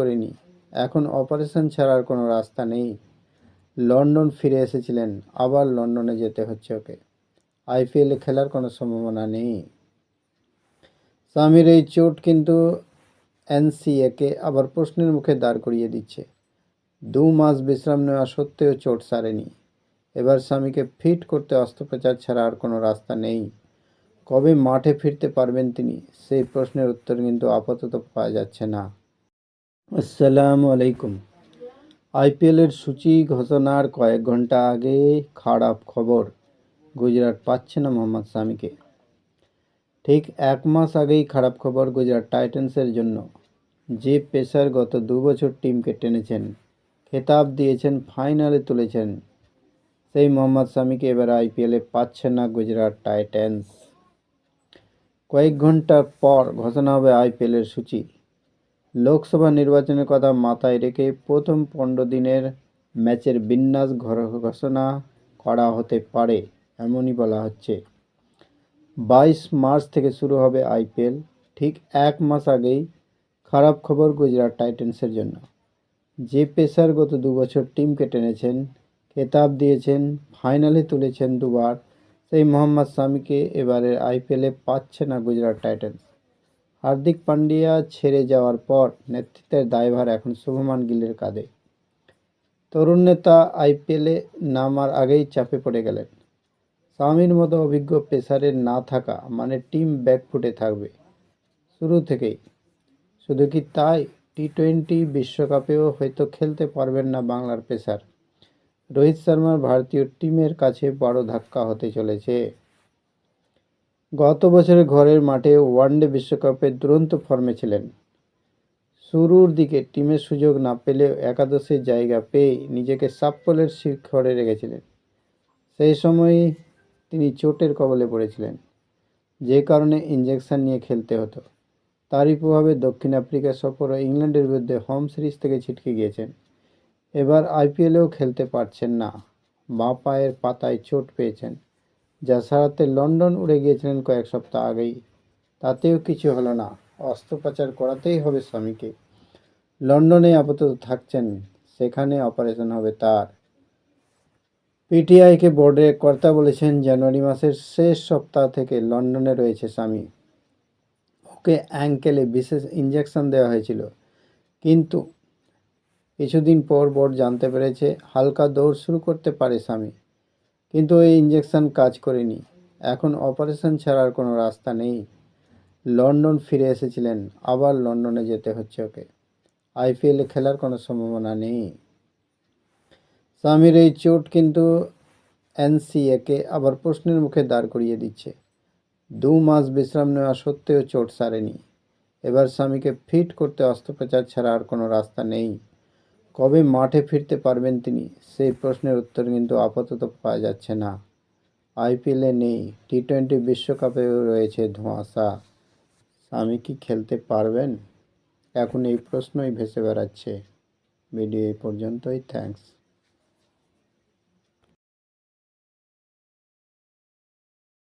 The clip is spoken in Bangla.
করেনি। এখন অপারেশন ছাড়ার কোনো রাস্তা নেই। লন্ডন ফিরে এসেছিলেন, আবার লন্ডনে যেতে হচ্ছে ওকে। আইপিএলে খেলার কোনো সম্ভাবনা নেই। স্বামীর এই চোট কিন্তু এনসিএকে আবার প্রশ্নের মুখে দাঁড় করিয়ে দিচ্ছে। দু মাস বিশ্রাম নেওয়া সত্ত্বেও চোট সারেনি। এবার স্বামীকে ফিট করতে অস্ত্রোপচার ছাড়া আর কোনো রাস্তা নেই। কবে মাঠে ফিরতে পারবেন তিনি, সেই প্রশ্নের উত্তর কিন্তু আপাতত পাওয়া যাচ্ছে না। আসসালামু আলাইকুম। আইপিএলের সূচি ঘোষণার কয়েক ঘণ্টা আগে খারাপ খবর গুজরাট পাচ্ছে না মোহাম্মদ শামিকে। ঠিক এক মাস আগেই খারাপ খবর গুজরাট টাইটান্সের জন্য। যে পেসার গত দু বছর টিমকে টেনেছেন, খেতাব দিয়েছেন, ফাইনালে তুলেছেন, সেই মোহাম্মদ শামিকে এবার আইপিএলে পাচ্ছে না গুজরাট টাইটান্স। কয়েক ঘণ্টা পর ঘোষণা হবে আইপিএলের সূচি। লোকসভা নির্বাচনের কথা মাথায় রেখে প্রথম পনেরো দিনের ম্যাচের বিন্যাস ঘোষণা করা হতে পারে, এমনই বলা হচ্ছে। বাইশ মার্চ থেকে শুরু হবে আইপিএল, ঠিক এক মাস আগেই খারাপ খবর গুজরাট টাইটান্সের জন্য। যে পেসার গত দু বছর টিমকে টেনেছেন, খেতাব দিয়েছেন, ফাইনালে তুলেছেন দুবার, সেই মোহাম্মদ শামিকে এবারের আইপিএলে পাচ্ছে না গুজরাট টাইটান্স। হার্দিক পান্ডিয়া ছেড়ে যাওয়ার পর নেতৃত্বের দায়ভার এখন শুভমান গিলের কাঁধে। তরুণ নেতা আইপিএলে নামার আগেই চাপে পড়ে গেলেন। স্বামীর মতো অভিজ্ঞ পেসারের না থাকা মানে টিম ব্যাকফুটে থাকবে। শুরু থেকেই। শুধু কি তাই? টি টোয়েন্টি বিশ্বকাপেও হয়তো খেলতে পারবেন না বাংলার পেসার। রোহিত শর্মার ভারতীয় টিমের কাছে বড় ধাক্কা হতে চলেছে। গত বছরের ঘরের মাঠে ওয়ানডে বিশ্বকাপে দুরন্ত ফর্মে ছিলেন। শুরুর দিকে টিমের সুযোগ না পেলেও একাদশের জায়গা পেয়ে নিজেকে সাফল্যের শিখরে রেখেছিলেন। সেই সময়ই তিনি চোটের কবলে পড়েছিলেন। যে কারণে ইঞ্জেকশন নিয়ে খেলতে হতো। তারই প্রভাবে দক্ষিণ আফ্রিকা সফর ও ইংল্যান্ডের বিরুদ্ধে হোম সিরিজ থেকে ছিটকে গিয়েছেন। এবার আইপিএলেও খেলতে পারছেন না। বাঁ পায়ের পাতায় চোট পেয়েছেন। যা সারাতে লন্ডন উড়ে গিয়েছিলেন কয়েক সপ্তাহ আগেই। তাতেও কিছু হলো না। অস্ত্রোপচার করাতেই হবে স্বামীকে। লন্ডনে আপাতত থাকছেন। সেখানে অপারেশন হবে তার। পিটিআইকে বোর্ডের কর্তা বলেছেন, জানুয়ারি মাসের শেষ সপ্তাহ থেকে লন্ডনে রয়েছে স্বামী। ওকে অ্যাঙ্কেলে বিশেষ ইঞ্জেকশন দেওয়া হয়েছিল। কিন্তু কিছুদিন পর বোর্ড জানতে পেরেছে, হালকা দৌড় শুরু করতে পারে স্বামী। কিন্তু এই ইঞ্জেকশন কাজ করেনি। এখন অপারেশন ছাড়ার কোনো রাস্তা নেই। লন্ডন ফিরে এসেছিলেন, আবার লন্ডনে যেতে হচ্ছে ওকে। আইপিএলে খেলার কোনো সম্ভাবনা নেই। স্বামীর এই চোট কিন্তু এনসিএকে আবার প্রশ্নের মুখে দাঁড় করিয়ে দিচ্ছে। দু মাস বিশ্রাম নেওয়া সত্ত্বেও চোট সারেনি। এবার স্বামীকে ফিট করতে অস্ত্রোপচার ছাড়া আর কোনো রাস্তা নেই। কবে মাঠে ফিরতে পারবেন তিনি? সেই প্রশ্নের উত্তর কিন্তু আপাতত পাওয়া যাচ্ছে না। আইপিএলে নেই। টি টোয়েন্টি বিশ্বকাপেও রয়েছে ধোঁয়াশা। স্বামী কি খেলতে পারবেন? এখন এই প্রশ্নই ভেসে বেড়াচ্ছে। ভিডিও এই পর্যন্তই। থ্যাঙ্কস।